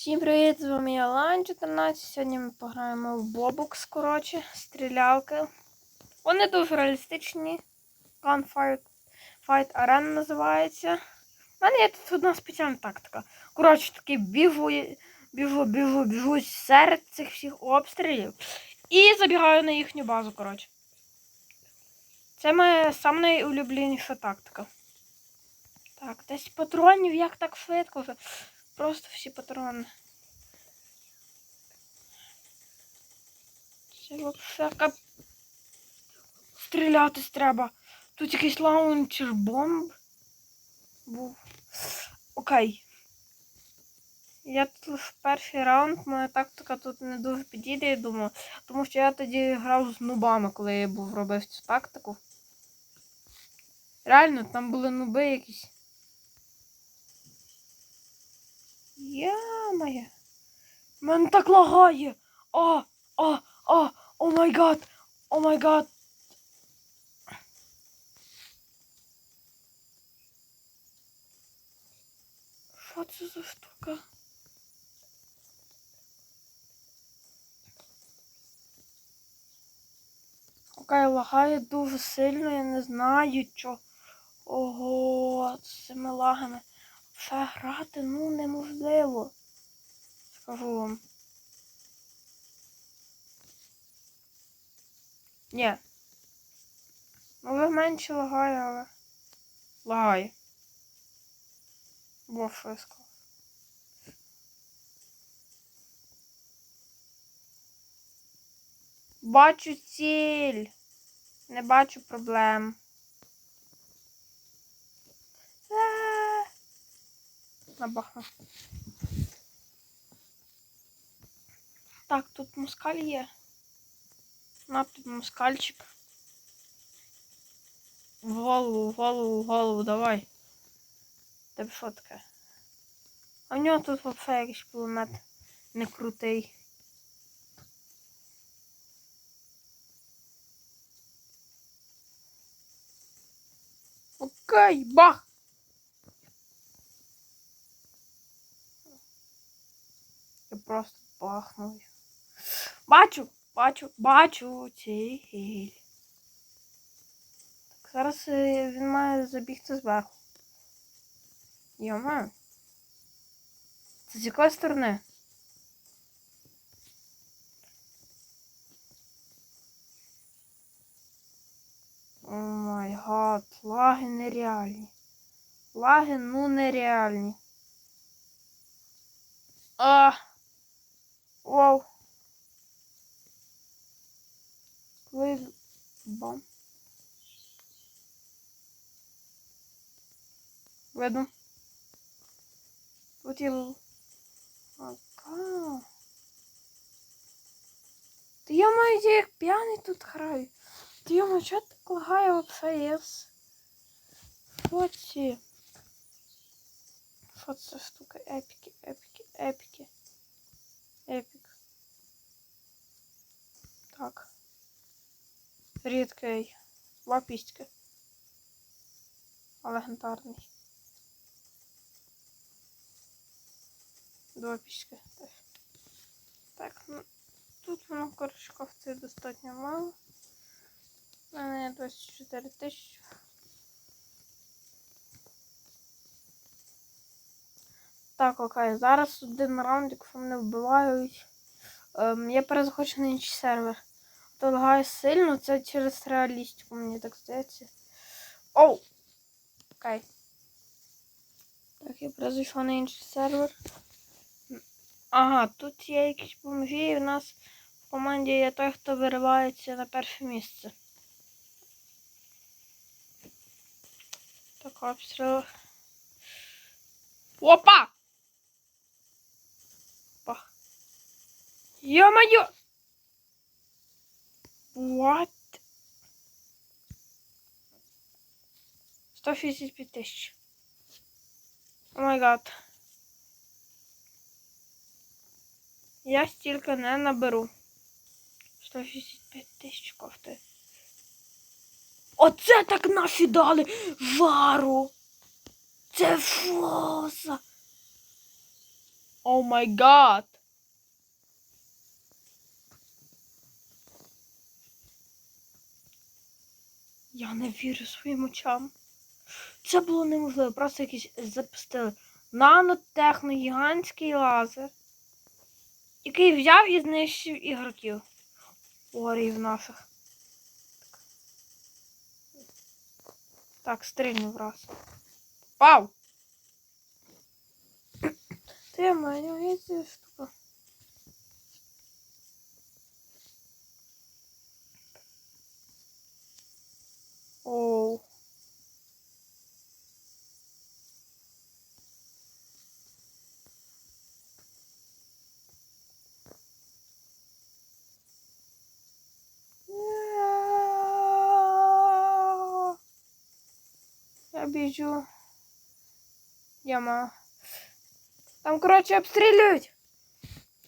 Всім привіт! З вами я Лан 14. Сьогодні ми пограємо в Бобукс, коротше, стрілялки. Вони дуже реалістичні. Gunfight Fight Arena називається. У мене є тут одна спеціальна тактика. Коротше, такий біжу, біжу, біжу, біжу серед цих всіх обстрілів і забігаю на їхню базу, коротше. Це моя найулюбленіша тактика. Так, десь патронів, як так швидко вже. Просто всі патрони. Кап... Стрілятись треба. Тут якийсь лаунчер бомб був. Окей. Я тут лише перший раунд, моя тактика тут не дуже підійде, я думаю. Тому що я тоді грав з нубами, коли я був робив цю тактику. Реально, там були нуби якісь. Я-моє. Мене так лагає. О, о, о, о май гад. О май гад. Що це за штука? Окей, лагає дуже сильно, я не знаю що. Ого, з цими лагами. Все грати ну неможливо. Скажу вам. Ні. Може менше лагає, але. Лагає. Бо що. Бачу ціль. Не бачу проблем. Е. Набахну. Так, тут москаль є. На тут москальчик. В голову, в голову, в голову, давай. Тебе що таке? А в нього тут взагалі якийсь кулемет не крутий. Окей, бах! Я просто бахнув. Бачу, бачу, бачу ціль. Так, зараз е, він має забігти зверху. Йома. Це з якої сторони? О май гад, лаги нереальні. Лаги, ну нереальні. А. Вау. Ви бам. Видно. Тут є. л- Ака. Та я маю я як п'яний тут граю. Та я що так лагає вообще єс? Що ці? Що це штука? Епіки, епіки, епіки. Епік. Так. Рідкий. Лапістки. А легендарний. Два пічки. Так, ну тут воно кофти достатньо мало. У мене 24 тисячі. Так, окей, зараз один раунд, якщо мене вбивають. Ем, я перезахочу на інший сервер. То лагає сильно, це через реалістику, мені так здається. Оу! Окей. Так, я перезайшов на інший сервер. Ага, тут є якісь бомжі, і в нас в команді є той, хто виривається на перше місце. Так, обстріл. Опа. Ё-моё! What? 165 тисяч. О май гад. Я стільки не наберу. 165 тисяч кофти. Оце так наші дали жару. Це що за? О май гад! Я не вірю своїм очам. Це було неможливо. Просто якісь запустили нанотехногігантський лазер, який взяв і знищив ігроків. Орів наших. Так, стрільнув раз. Пау! Ти мене ця штука. Оу. Я біжу. Яма. Там, коротше, обстрілюють.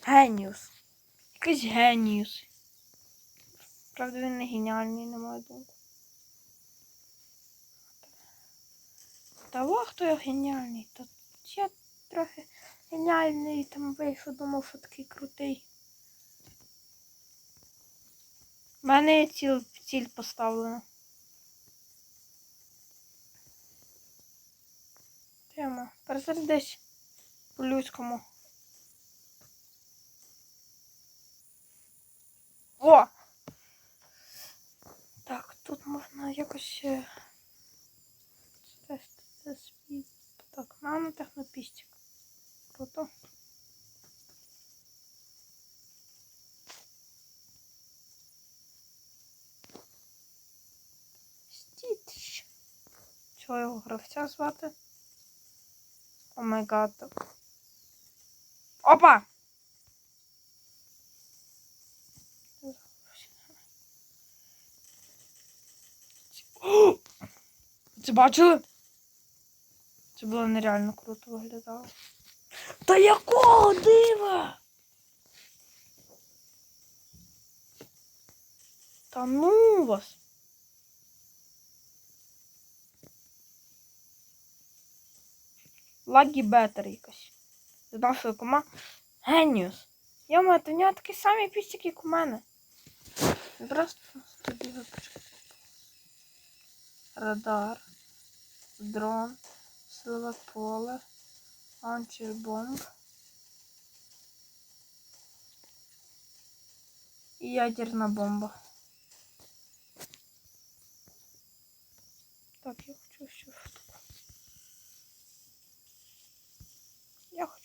Геніус. Якийсь геніус. Правда, він не геніальний, на мою думку. Того, хто я геніальний, то я трохи геніальний, там вийшов, думав, що такий крутий. У мене є ціль, ціль поставлена. Тема. Перезарядись по-людському. О! Так, тут можна якось. е, Це, світ. Так, нанотехнопістик. Круто. Стіч. Чого його гравця звати? О май гад. Опа! Це бачили? Це було нереально круто виглядало. Та якого дива? Та ну вас. Лагі бетер якась. З нашої команди. Геніус. Я маю, в нього такий самий пістик, як у мене. Тобі. Радар. Дрон. Силове поле. Анчербомб. І ядерна бомба. Так, я хочу ще штуку.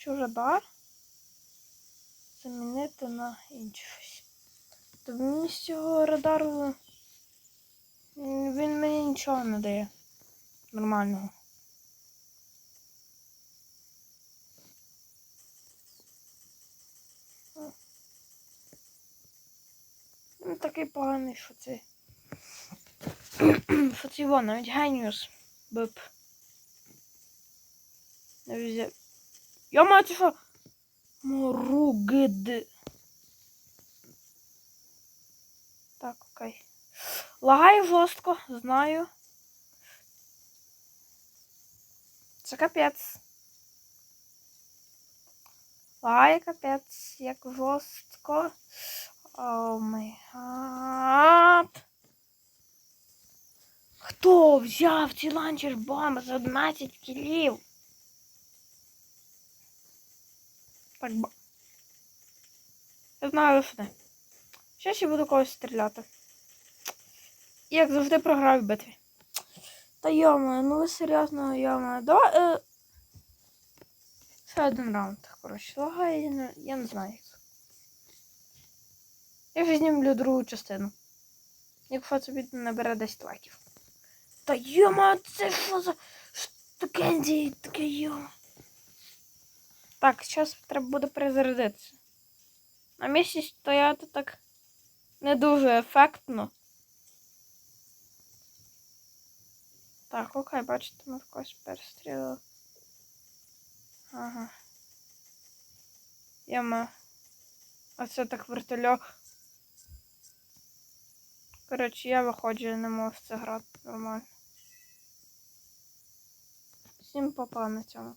Радар замінити на інше щось. То мені з цього радару він мені нічого не дає. Нормального. Він такий поганий, що це. що це його навіть геніус б. Я маю що? Моругид. Так, окей. Лагаю жорстко, знаю. Це капець. Лагає капець, як жорстко. О май гад. Хто взяв ці ланчер бомби за 11 кілів? Так, ба. Я знаю лише. Щас я буду когось стріляти. Як завжди програю в битві. Та йома, ну ви серйозно, йома. Давай. Е... Ще один раунд. Коротше, лагає, я не, знаю як. Я вже знімлю другу частину. Якщо це відео набере 10 лайків. Та йома, це що за штукензі, таке йома. Так, зараз треба буде перезарядитися. На місці стояти так не дуже ефектно. Так, окей, бачите, ми в когось перестрілили. Ага. Яма. А це так вертольот. Коротше, я виходжу, не можу в це грати нормально. Всім попа на цьому.